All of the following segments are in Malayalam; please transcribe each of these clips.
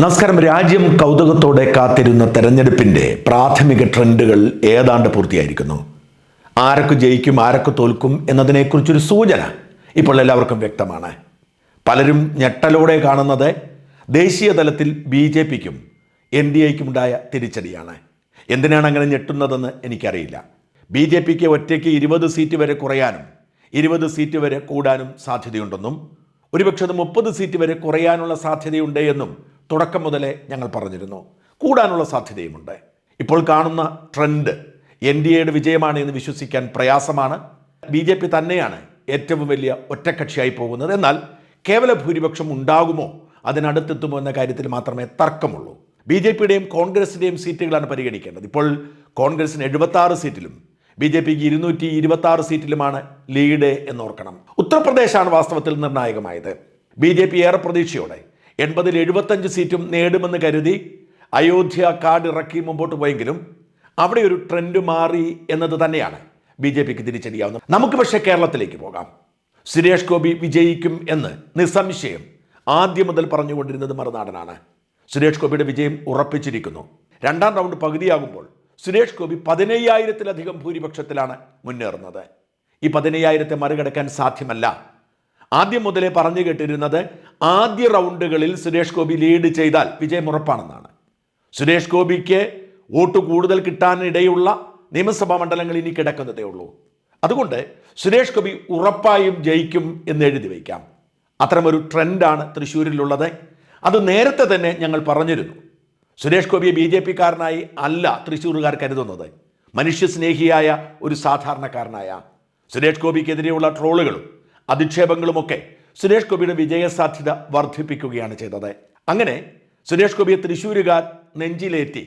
നമസ്കാരം. രാജ്യം കൗതുകത്തോടെ കാത്തിരുന്ന തെരഞ്ഞെടുപ്പിന്റെ പ്രാഥമിക ട്രെൻഡുകൾ ഏതാണ്ട് പൂർത്തിയായിരിക്കുന്നു. ആരൊക്കെ ജയിക്കും ആരൊക്കെ തോൽക്കും എന്നതിനെക്കുറിച്ചൊരു സൂചന ഇപ്പോൾ എല്ലാവർക്കും വ്യക്തമാണ്. പലരും ഞെട്ടലോടെ കാണുന്നത് ദേശീയ തലത്തിൽ ബി ജെ പിക്കും എൻ ഡി എക്കും ഉണ്ടായ തിരിച്ചടിയാണ്. എന്തിനാണ് അങ്ങനെ ഞെട്ടുന്നതെന്ന് എനിക്കറിയില്ല. ബി ജെ പിക്ക് ഒറ്റയ്ക്ക് ഇരുപത് സീറ്റ് വരെ കുറയാനും ഇരുപത് സീറ്റ് വരെ കൂടാനും സാധ്യതയുണ്ടെന്നും ഒരുപക്ഷെ അത് മുപ്പത് സീറ്റ് വരെ കുറയാനുള്ള സാധ്യതയുണ്ട് എന്നും തുടക്കം മുതലേ ഞങ്ങൾ പറഞ്ഞിരുന്നു. കൂടാനുള്ള സാധ്യതയുമുണ്ട്. ഇപ്പോൾ കാണുന്ന ട്രെൻഡ് എൻ ഡി എയുടെ വിജയമാണ് എന്ന് വിശ്വസിക്കാൻ പ്രയാസമാണ്. ബി ജെ പി തന്നെയാണ് ഏറ്റവും വലിയ ഒറ്റക്കക്ഷിയായി പോകുന്നത്. എന്നാൽ കേവല ഭൂരിപക്ഷം ഉണ്ടാകുമോ അതിനടുത്തെത്തുമോ എന്ന കാര്യത്തിൽ മാത്രമേ തർക്കമുള്ളൂ. ബി ജെ പിയുടെയും കോൺഗ്രസിന്റെയും സീറ്റുകളാണ് പരിഗണിക്കേണ്ടത്. ഇപ്പോൾ കോൺഗ്രസിന് എഴുപത്തി ആറ് സീറ്റിലും ബി ജെ പിക്ക് ഇരുന്നൂറ്റി ഇരുപത്തി ആറ് സീറ്റിലുമാണ് ലീഡ് എന്നോർക്കണം. ഉത്തർപ്രദേശാണ് വാസ്തവത്തിൽ നിർണായകമായത്. ബി ജെ പി ഏറെ പ്രതീക്ഷയോടെ എൺപതിൽ എഴുപത്തഞ്ച് സീറ്റും നേടുമെന്ന് കരുതി അയോധ്യ കാർഡ് ഇറക്കി മുമ്പോട്ട് പോയെങ്കിലും അവിടെ ഒരു ട്രെൻഡ് മാറി എന്നത് തന്നെയാണ് ബി ജെ പിക്ക് തിരിച്ചടിയാവുന്നത് നമുക്ക് പക്ഷേ കേരളത്തിലേക്ക് പോകാം. സുരേഷ് ഗോപി വിജയിക്കും എന്ന് നിസ്സംശയം ആദ്യം മുതൽ പറഞ്ഞുകൊണ്ടിരുന്നത് മറുനാടനാണ്. സുരേഷ് ഗോപിയുടെ വിജയം ഉറപ്പിച്ചിരിക്കുന്നു. രണ്ടാം റൗണ്ട് പകുതിയാകുമ്പോൾ സുരേഷ് ഗോപി പതിനയ്യായിരത്തിലധികം ഭൂരിപക്ഷത്തിലാണ് മുന്നേറുന്നത്. ഈ പതിനയ്യായിരത്തെ മറികടക്കാൻ സാധ്യമല്ല. ആദ്യം മുതലേ പറഞ്ഞു കേട്ടിരുന്നത് ആദ്യ റൗണ്ടുകളിൽ സുരേഷ് ഗോപി ലീഡ് ചെയ്താൽ വിജയം ഉറപ്പാണെന്നാണ്. സുരേഷ് ഗോപിക്ക് വോട്ട് കൂടുതൽ കിട്ടാനിടയുള്ള നിയമസഭാ മണ്ഡലങ്ങൾ ഇനി കിടക്കുന്നതേ ഉള്ളൂ. അതുകൊണ്ട് സുരേഷ് ഗോപി ഉറപ്പായും ജയിക്കും എന്ന് എഴുതി വയ്ക്കാം. അത്തരമൊരു ട്രെൻഡാണ് തൃശ്ശൂരിലുള്ളത്. അത് നേരത്തെ തന്നെ ഞങ്ങൾ പറഞ്ഞിരുന്നു. സുരേഷ് ഗോപിയെ ബി ജെ പിക്കാരനായി അല്ല തൃശ്ശൂരുകാർ കരുതുന്നത്. മനുഷ്യസ്നേഹിയായ ഒരു സാധാരണക്കാരനായ സുരേഷ് ഗോപിക്കെതിരെയുള്ള ട്രോളുകളും അധിക്ഷേപങ്ങളുമൊക്കെ സുരേഷ് ഗോപിയുടെ വിജയസാധ്യത വർദ്ധിപ്പിക്കുകയാണ് ചെയ്തത്. അങ്ങനെ സുരേഷ് ഗോപിയെ തൃശ്ശൂരുകാർ നെഞ്ചിലേറ്റി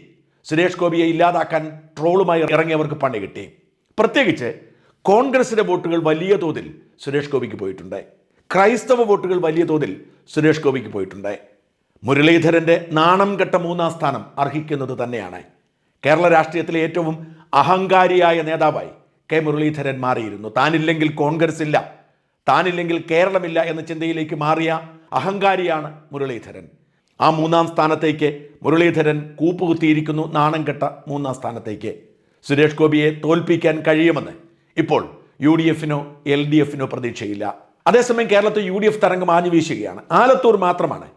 സുരേഷ് ഗോപിയെ ഇല്ലാതാക്കാൻ ട്രോളുമായി ഇറങ്ങിയവർക്ക് പണി കിട്ടി. പ്രത്യേകിച്ച് കോൺഗ്രസിന്റെ വോട്ടുകൾ വലിയ തോതിൽ സുരേഷ് ഗോപിക്ക് പോയിട്ടുണ്ട്. ക്രൈസ്തവ വോട്ടുകൾ വലിയ തോതിൽ സുരേഷ് ഗോപിക്ക് പോയിട്ടുണ്ട്. മുരളീധരന്റെ നാണം കെട്ട മൂന്നാം സ്ഥാനം അർഹിക്കുന്നത് തന്നെയാണ്. കേരള രാഷ്ട്രീയത്തിലെ ഏറ്റവും അഹങ്കാരിയായ നേതാവായി കെ മുരളീധരൻ മാറിയിരുന്നു. താനില്ലെങ്കിൽ കോൺഗ്രസ് ഇല്ല. താനില്ലെങ്കിൽ കേരളമില്ല എന്ന ചിന്തയിലേക്ക് മാറിയ അഹങ്കാരിയാണ് മുരളീധരൻ. ആ മൂന്നാം സ്ഥാനത്തേക്ക് മുരളീധരൻ കൂപ്പുകുത്തിയിരിക്കുന്നു നാണം കെട്ട മൂന്നാം സ്ഥാനത്തേക്ക്. സുരേഷ് ഗോപിയെ തോൽപ്പിക്കാൻ കഴിയുമെന്ന് ഇപ്പോൾ യു ഡി എഫിനോ എൽ ഡി എഫിനോ പ്രതീക്ഷയില്ല. അതേസമയം കേരളത്തിൽ യു ഡി എഫ് തരംഗം ആഞ്ഞു വീശുകയാണ്. ആലത്തൂർ മാത്രമാണ്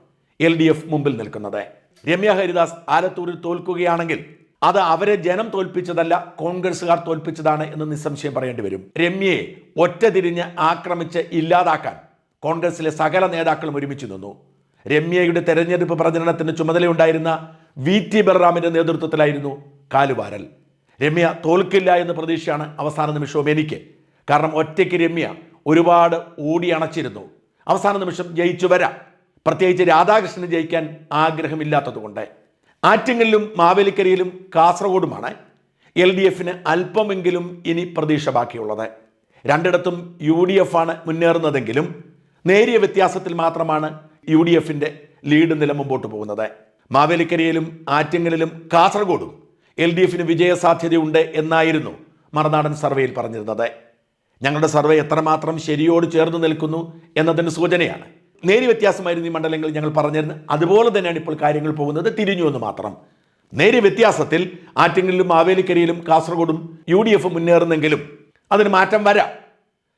എൽ ഡി എഫ് മുമ്പിൽ നിൽക്കുന്നത്. രമ്യ ഹരിദാസ് ആലത്തൂരിൽ തോൽക്കുകയാണെങ്കിൽ അത് അവരെ ജനം തോൽപ്പിച്ചതല്ല കോൺഗ്രസുകാർ തോൽപ്പിച്ചതാണ് എന്ന് നിസ്സംശയം പറയേണ്ടി വരും. രമ്യയെ ഒറ്റ തിരിഞ്ഞ് ആക്രമിച്ച് ഇല്ലാതാക്കാൻ കോൺഗ്രസിലെ സകല നേതാക്കളും ഒരുമിച്ച് നിന്നു. രമ്യയുടെ തെരഞ്ഞെടുപ്പ് പ്രചരണത്തിന് ചുമതലയുണ്ടായിരുന്ന വി ടി ബലറാമിന്റെ നേതൃത്വത്തിലായിരുന്നു കാലുവാരൽ. രമ്യ തോൽക്കില്ല എന്ന പ്രതീക്ഷയാണ് അവസാന നിമിഷവും എനിക്ക്. കാരണം ഒറ്റയ്ക്ക് രമ്യ ഒരുപാട് ഓടി അണച്ചിരുന്നു. അവസാന നിമിഷം ജയിച്ചു വരാം. പ്രത്യേകിച്ച് രാധാകൃഷ്ണന് ജയിക്കാൻ ആഗ്രഹമില്ലാത്തതുകൊണ്ട്. ആറ്റിങ്ങലിലും മാവേലിക്കരയിലും കാസർഗോഡുമാണ് എൽ ഡി എഫിന് അല്പമെങ്കിലും ഇനി പ്രതീക്ഷ ബാക്കിയുള്ളത്. രണ്ടിടത്തും യു ഡി എഫ് ആണ് മുന്നേറുന്നതെങ്കിലും നേരിയ വ്യത്യാസത്തിൽ മാത്രമാണ് യു ഡി എഫിന്റെ ലീഡ് നില മുമ്പോട്ട് പോകുന്നത്. മാവേലിക്കരയിലും ആറ്റിങ്ങലിലും കാസർഗോഡും എൽ ഡി എഫിന് വിജയസാധ്യതയുണ്ട് എന്നായിരുന്നു മറുനാടൻ സർവേയിൽ പറഞ്ഞിരുന്നത്. ഞങ്ങളുടെ സർവേ എത്രമാത്രം ശരിയോട് ചേർന്ന് നിൽക്കുന്നു എന്നതിന് സൂചനയാണ്. നേരിയ വ്യത്യാസമായിരുന്നു ഈ മണ്ഡലങ്ങളിൽ ഞങ്ങൾ പറഞ്ഞിരുന്നു. അതുപോലെ തന്നെയാണ് ഇപ്പോൾ കാര്യങ്ങൾ പോകുന്നത് തിരിഞ്ഞു എന്ന് മാത്രം. നേരിയ വ്യത്യാസത്തിൽ ആറ്റിങ്ങലിലും മാവേലിക്കരയിലും കാസർഗോഡും യു ഡി എഫ് മുന്നേറുന്നെങ്കിലും അതിന് മാറ്റം വരാം.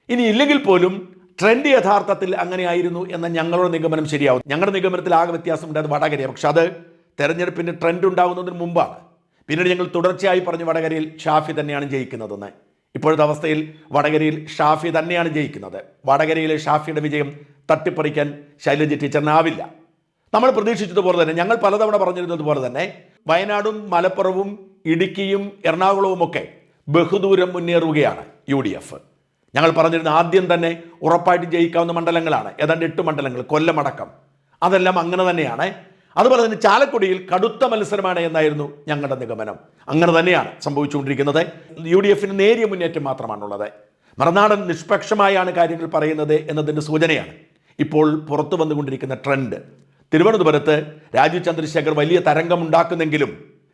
ഇനി ഇല്ലെങ്കിൽ പോലും ട്രെൻഡ് യഥാർത്ഥത്തിൽ അങ്ങനെയായിരുന്നു എന്ന ഞങ്ങളുടെ നിഗമനം ശരിയാവും. ഞങ്ങളുടെ നിഗമനത്തിൽ ആകെ വ്യത്യാസമുണ്ട് അത് വടകരയാണ്. പക്ഷെ അത് തെരഞ്ഞെടുപ്പിന്റെ ട്രെൻഡ് ഉണ്ടാകുന്നതിന് മുമ്പാണ്. പിന്നീട് ഞങ്ങൾ തുടർച്ചയായി പറഞ്ഞു വടകരയിൽ ഷാഫി തന്നെയാണ് ജയിക്കുന്നതെന്ന്. ഇപ്പോഴത്തെ അവസ്ഥയിൽ വടകരയിൽ ഷാഫി തന്നെയാണ് ജയിക്കുന്നത്. വടകരയിലെ ഷാഫിയുടെ വിജയം തട്ടിപ്പറിക്കാൻ ശൈലജ ടീച്ചറിനാവില്ല. നമ്മൾ പ്രതീക്ഷിച്ചതുപോലെ തന്നെ ഞങ്ങൾ പലതവണ പറഞ്ഞിരുന്നത് പോലെ തന്നെ വയനാടും മലപ്പുറവും ഇടുക്കിയും എറണാകുളവും ഒക്കെ ബഹുദൂരം മുന്നേറുകയാണ് യു ഡി എഫ് ഞങ്ങൾ പറഞ്ഞിരുന്ന ആദ്യം തന്നെ ഉറപ്പായിട്ട് ജയിക്കാവുന്ന മണ്ഡലങ്ങളാണ്. ഏതാണ്ട് എട്ട് മണ്ഡലങ്ങൾ കൊല്ലമടക്കം. അതെല്ലാം അങ്ങനെ തന്നെയാണ്. അതുപോലെ തന്നെ ചാലക്കുടിയിൽ കടുത്ത മത്സരമാണ് എന്നായിരുന്നു ഞങ്ങളുടെ നിഗമനം. അങ്ങനെ തന്നെയാണ് സംഭവിച്ചുകൊണ്ടിരിക്കുന്നത്. യു ഡി എഫിന് നേരിയ മുന്നേറ്റം മാത്രമാണുള്ളത്. മറുനാടൻ നിഷ്പക്ഷമായാണ് കാര്യങ്ങൾ പറയുന്നത് എന്നതിന്റെ സൂചനയാണ്. ഇപ്പോൾ പുറത്തു വന്നുകൊണ്ടിരിക്കുന്ന ട്രെൻഡ്. തിരുവനന്തപുരത്ത് രാജീവ് ചന്ദ്രശേഖർ വലിയ തരംഗമുണ്ടാക്കുന്നെങ്കിലും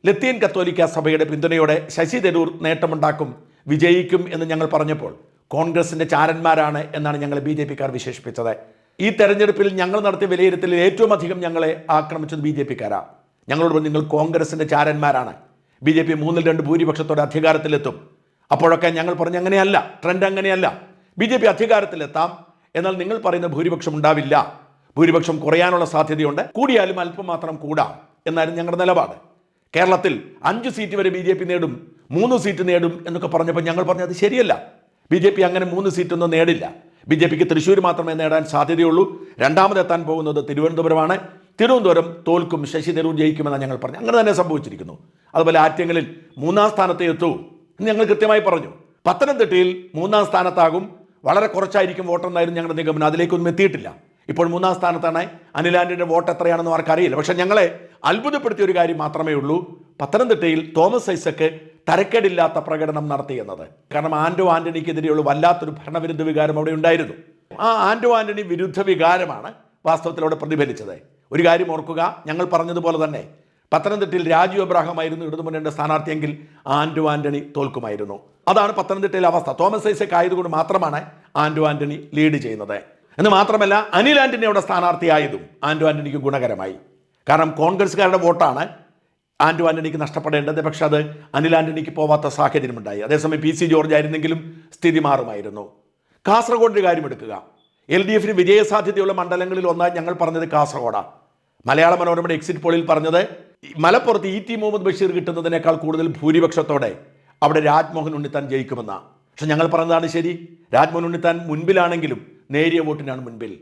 ലത്തീൻ കത്തോലിക്ക സഭയുടെ പിന്തുണയോടെ ശശി തരൂർ നേട്ടമുണ്ടാക്കും വിജയിക്കും എന്ന് ഞങ്ങൾ പറഞ്ഞപ്പോൾ കോൺഗ്രസിന്റെ ചാരന്മാരാണ് എന്നാണ് ഞങ്ങൾ ബി ജെ പിക്കാർ വിശേഷിപ്പിച്ചത്. ഈ തെരഞ്ഞെടുപ്പിൽ ഞങ്ങൾ നടത്തിയ വിലയിരുത്തലിൽ ഏറ്റവും അധികം ഞങ്ങളെ ആക്രമിച്ചത് ബി ജെ പിക്കാരാണ് ഞങ്ങളോട് നിങ്ങൾ കോൺഗ്രസിന്റെ ചാരന്മാരാണ്. ബി ജെ പി മൂന്നിൽ രണ്ട് ഭൂരിപക്ഷത്തോടെ അധികാരത്തിലെത്തും. അപ്പോഴൊക്കെ ഞങ്ങൾ പറഞ്ഞ അങ്ങനെയല്ല ട്രെൻഡ് അങ്ങനെയല്ല. ബി ജെ പി അധികാരത്തിലെത്താം എന്നാൽ നിങ്ങൾ പറയുന്ന ഭൂരിപക്ഷം ഉണ്ടാവില്ല. ഭൂരിപക്ഷം കുറയാനുള്ള സാധ്യതയുണ്ട്. കൂടിയാലും അല്പം മാത്രം കൂടാം എന്നായിരുന്നു ഞങ്ങളുടെ നിലപാട്. കേരളത്തിൽ അഞ്ച് സീറ്റ് വരെ ബി ജെ പി നേടും മൂന്ന് സീറ്റ് നേടും എന്നൊക്കെ പറഞ്ഞപ്പോൾ ഞങ്ങൾ പറഞ്ഞത് ശരിയല്ല. ബി ജെ പി അങ്ങനെ മൂന്ന് സീറ്റൊന്നും നേടില്ല. ബി ജെ പിക്ക് തൃശ്ശൂർ മാത്രമേ നേടാൻ സാധ്യതയുള്ളൂ. രണ്ടാമതെത്താൻ പോകുന്നത് തിരുവനന്തപുരമാണ്. തിരുവനന്തപുരം തോൽക്കും ശശി തരൂർ ജയിക്കുമെന്നാണ് ഞങ്ങൾ പറഞ്ഞു അങ്ങനെ തന്നെ സംഭവിച്ചിരിക്കുന്നു. അതുപോലെ ആറ്റങ്ങളിൽ മൂന്നാം സ്ഥാനത്തെ എത്തൂ എന്ന് ഞങ്ങൾ കൃത്യമായി പറഞ്ഞു. പത്തനംതിട്ടയിൽ മൂന്നാം സ്ഥാനത്താകും വളരെ കുറച്ചായിരിക്കും വോട്ടെന്നായിരുന്നു ഞങ്ങളുടെ നിഗമനം. അതിലേക്കൊന്നും എത്തിയിട്ടില്ല. ഇപ്പോൾ മൂന്നാം സ്ഥാനത്താണ് അനിലാൻഡിന്റെ വോട്ട് എത്രയാണെന്ന് ആർക്കറിയില്ല പക്ഷേ ഞങ്ങളെ അത്ഭുതപ്പെടുത്തിയ ഒരു കാര്യം മാത്രമേ ഉള്ളൂ. പത്തനംതിട്ടയിൽ തോമസ് ഐസക്ക് തരക്കേടില്ലാത്ത പ്രകടനം നടത്തിയെന്നത് കാരണം ആൻഡോ ആന്റണിക്കെതിരെയുള്ള വല്ലാത്തൊരു ഭരണവിരുദ്ധ വികാരം അവിടെ ഉണ്ടായിരുന്നു. ആ ആൻഡോ ആന്റണി വിരുദ്ധ വികാരമാണ് അവിടെ പ്രതിഫലിച്ചത്. ഒരു കാര്യം ഓർക്കുക ഞങ്ങൾ പറഞ്ഞതുപോലെ തന്നെ പത്തനംതിട്ടയിൽ രാജു എബ്രാഹാം ആയിരുന്നു ഇടതുമുന്നണിയുടെ സ്ഥാനാർത്ഥിയെങ്കിൽ ആൻഡോ ആന്റണി തോൽക്കുമായിരുന്നു. അതാണ് പത്തനംതിട്ടയിലെ അവസ്ഥ. തോമസ് ഐസക് ആയതുകൊണ്ട് മാത്രമാണ് ആൻഡു ആന്റണി ലീഡ് ചെയ്യുന്നത്. എന്ന് മാത്രമല്ല അനിൽ ആന്റണി അവിടെ സ്ഥാനാർത്ഥിയായതും ആൻഡു ആന്റണിക്ക് ഗുണകരമായി. കാരണം കോൺഗ്രസ്സുകാരുടെ വോട്ടാണ് ആൻഡു ആന്റണിക്ക് നഷ്ടപ്പെടേണ്ടത്. പക്ഷെ അത് അനിൽ ആന്റണിക്ക് പോവാത്ത സാഹചര്യമുണ്ടായി. അതേസമയം പി സി ജോർജ് ആയിരുന്നെങ്കിലും സ്ഥിതി മാറുമായിരുന്നു. കാസർഗോഡിന്റെ കാര്യം എടുക്കുക. എൽ ഡി എഫിന് വിജയസാധ്യതയുള്ള മണ്ഡലങ്ങളിൽ ഒന്നായി ഞങ്ങൾ പറഞ്ഞത് കാസർഗോഡാണ് മലയാള മനോരമയുടെ എക്സിറ്റ് പോളിൽ പറഞ്ഞത് മലപ്പുറത്ത് ഇ ടി മുഹമ്മദ് ബഷീർ കിട്ടുന്നതിനേക്കാൾ കൂടുതൽ ഭൂരിപക്ഷത്തോടെ അവിടെ രാജ്മോഹൻ ഉണ്ണിത്താൻ ജയിക്കുമെന്നാണ് പക്ഷെ ഞങ്ങൾ പറഞ്ഞതാണ് ശരി. രാജ്മോഹൻ ഉണ്ണിത്താൻ മുൻപിലാണെങ്കിലും നേരിയ വോട്ടിനാണ് മുൻപിൽ.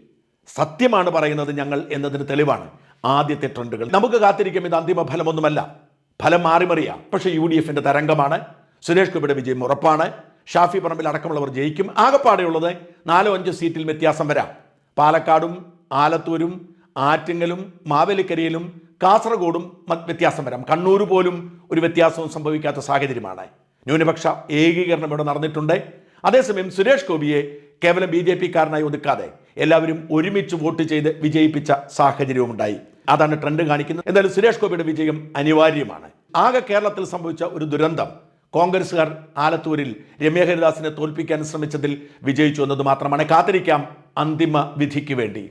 സത്യമാണ് പറയുന്നത് ഞങ്ങൾ എന്നതിന് തെളിവാണ്. ആദ്യത്തെ ട്രെൻഡുകൾ. നമുക്ക് കാത്തിരിക്കും ഇത് അന്തിമ ഫലമൊന്നുമല്ല. ഫലം മാറി മറിയാം. പക്ഷേ യു ഡി എഫിന്റെ തരംഗമാണ്. സുരേഷ് ഗോപിയുടെ വിജയം ഉറപ്പാണ്. ഷാഫി പറമ്പിൽ അടക്കമുള്ളവർ ജയിക്കും. ആകപ്പാടെയുള്ളത് നാലോ അഞ്ചോ സീറ്റിൽ വ്യത്യാസം വരാം. പാലക്കാടും ആലത്തൂരും ആറ്റിങ്ങലും മാവേലിക്കരയിലും കാസർഗോഡും വ്യത്യാസം വരാം. കണ്ണൂർ പോലും ഒരു വ്യത്യാസവും സംഭവിക്കാത്ത സാഹചര്യമാണ്. ന്യൂനപക്ഷ ഏകീകരണം ഇവിടെ നടന്നിട്ടുണ്ട്. അതേസമയം സുരേഷ് ഗോപിയെ കേവലം ബി ജെ പിക്കാരനായി ഒതുക്കാതെ എല്ലാവരും ഒരുമിച്ച് വോട്ട് ചെയ്ത് വിജയിപ്പിച്ച സാഹചര്യവും ഉണ്ടായി അതാണ് ട്രെൻഡ് കാണിക്കുന്നത്. എന്തായാലും സുരേഷ് ഗോപിയുടെ വിജയം അനിവാര്യമാണ്. ആകെ കേരളത്തിൽ സംഭവിച്ച ഒരു ദുരന്തം കോൺഗ്രസുകാർ ആലത്തൂരിൽ രമ്യ ഹരിദാസിനെ തോൽപ്പിക്കാൻ ശ്രമിച്ചതിൽ വിജയിച്ചു എന്നത് മാത്രമാണ് കാത്തിരിക്കാം അന്തിമ വിധിക്ക് വേണ്ടി.